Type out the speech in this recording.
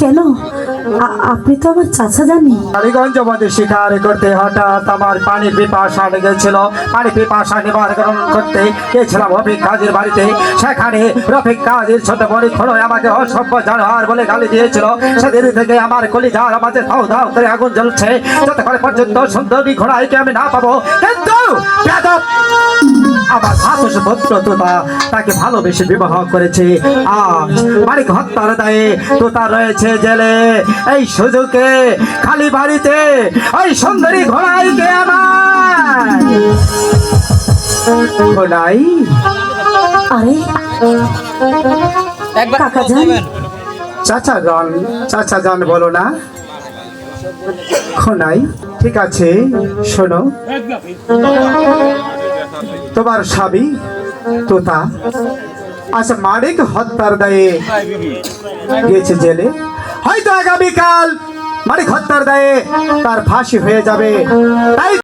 কেন? আপনি তো আমার চাচা জানি কালীগঞ্জ মধ্যে শিকার করতে হঠাৎ আমার পানি পিপাসা লেগেছিল। পানি পিপাসা নিবারণ করতে গেছিলাম রফিক কাজের বাড়িতে। সেখানে রফিক কাজের ছোট বড়ি খোলো আমাকে অসভ্য জানোয়ার বলে গালি দিয়েছিল। সেদিন থেকে আমার কলিজার আমাদের ধাও ধাও করে আগুন জ্বলছে। যতক্ষণ পর্যন্ত সুন্দরী ঘোড়াইকে আমি না পাবো, কিন্তু আমার তোতা তাকে ভালোবেসে বিবাহ করেছে। আজ মালিক হত্যার দায়ে তোতা রয়েছে জেলে। এই সুযোগে খালি বাড়িতে ওই সুন্দরী আমার। ঘোড়াই? আরে কাকা যান। চাচা গান চাচা গান বলো না। খোনাই ঠিক আছে শোনো। তোমার স্বামী তোতা। আচ্ছা মানিক হত্যার দায়ে গিয়েছে জেলে। হয়তো আগামীকাল মানিক হত্যার দায়ে তার ফাঁসি হয়ে যাবে। তাই